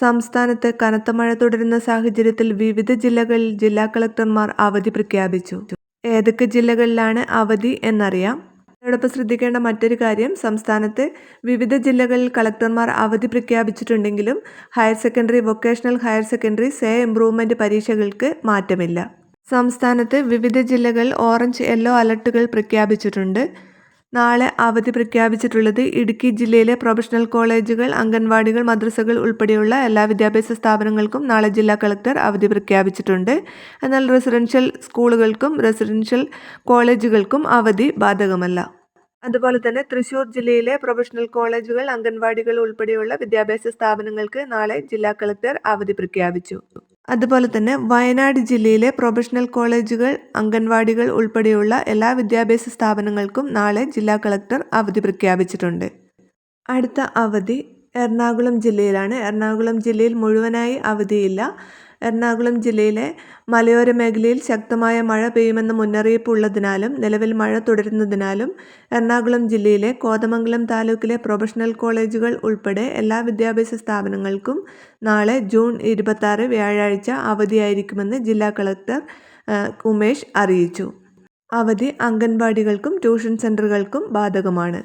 സംസ്ഥാനത്ത് കനത്ത മഴ തുടരുന്ന സാഹചര്യത്തിൽ വിവിധ ജില്ലകളിൽ ജില്ലാ കളക്ടർമാർ അവധി പ്രഖ്യാപിച്ചു. ഏതൊക്കെ ജില്ലകളിലാണ് അവധി എന്നറിയാം? അതോടൊപ്പം ശ്രദ്ധിക്കേണ്ട മറ്റൊരു കാര്യം സംസ്ഥാനത്ത് വിവിധ ജില്ലകളിൽ കളക്ടർമാർ അവധി പ്രഖ്യാപിച്ചിട്ടുണ്ടെങ്കിലും higher secondary vocational higher secondary SAY improvement പരീക്ഷകൾക്ക് മാറ്റമില്ല. സംസ്ഥാനത്ത് വിവിധ ജില്ലകളിൽ ഓറഞ്ച് യെല്ലോ അലർട്ടുകൾ പ്രഖ്യാപിച്ചിട്ടുണ്ട്. നാളെ അവധി പ്രഖ്യാപിച്ചിട്ടുള്ളത് ഇടുക്കി ജില്ലയിലെ പ്രൊഫഷണൽ കോളേജുകൾ അംഗൻവാടികൾ മദ്രസകൾ ഉൾപ്പെടെയുള്ള എല്ലാ വിദ്യാഭ്യാസ സ്ഥാപനങ്ങൾക്കും നാളെ ജില്ലാ കളക്ടർ അവധി പ്രഖ്യാപിച്ചിട്ടുണ്ട്. എന്നാൽ റെസിഡൻഷ്യൽ സ്കൂളുകൾക്കും റെസിഡൻഷ്യൽ കോളേജുകൾക്കും അവധി ബാധകമല്ല. അതുപോലെ തന്നെ തൃശൂർ ജില്ലയിലെ പ്രൊഫഷണൽ കോളേജുകൾ അംഗൻവാടികൾ ഉൾപ്പെടെയുള്ള വിദ്യാഭ്യാസ സ്ഥാപനങ്ങൾക്ക് നാളെ ജില്ലാ കളക്ടർ അവധി പ്രഖ്യാപിച്ചു. അതുപോലെ തന്നെ വയനാട് ജില്ലയിലെ പ്രൊഫഷണൽ കോളേജുകൾ അംഗൻവാടികൾ ഉൾപ്പെടെയുള്ള എല്ലാ വിദ്യാഭ്യാസ സ്ഥാപനങ്ങൾക്കും നാളെ ജില്ലാ കളക്ടർ അവധി പ്രഖ്യാപിച്ചിട്ടുണ്ട്. അടുത്ത അവധി എറണാകുളം ജില്ലയിലാണ്. എറണാകുളം ജില്ലയിൽ മുഴുവനായി അവധിയില്ല. എറണാകുളം ജില്ലയിലെ മലയോര മേഖലയിൽ ശക്തമായ മഴ പെയ്യുമെന്ന മുന്നറിയിപ്പ് ഉള്ളതിനാലും നിലവിൽ മഴ തുടരുന്നതിനാലും എറണാകുളം ജില്ലയിലെ കോതമംഗലം താലൂക്കിലെ പ്രൊഫഷണൽ കോളേജുകൾ ഉൾപ്പെടെ എല്ലാ വിദ്യാഭ്യാസ സ്ഥാപനങ്ങൾക്കും നാളെ ജൂൺ ഇരുപത്താറ് വ്യാഴാഴ്ച അവധിയായിരിക്കുമെന്ന് ജില്ലാ കളക്ടർ ഉമേഷ് അറിയിച്ചു. അവധി അംഗൻവാടികൾക്കും ട്യൂഷൻ സെന്ററുകൾക്കും ബാധകമാണ്.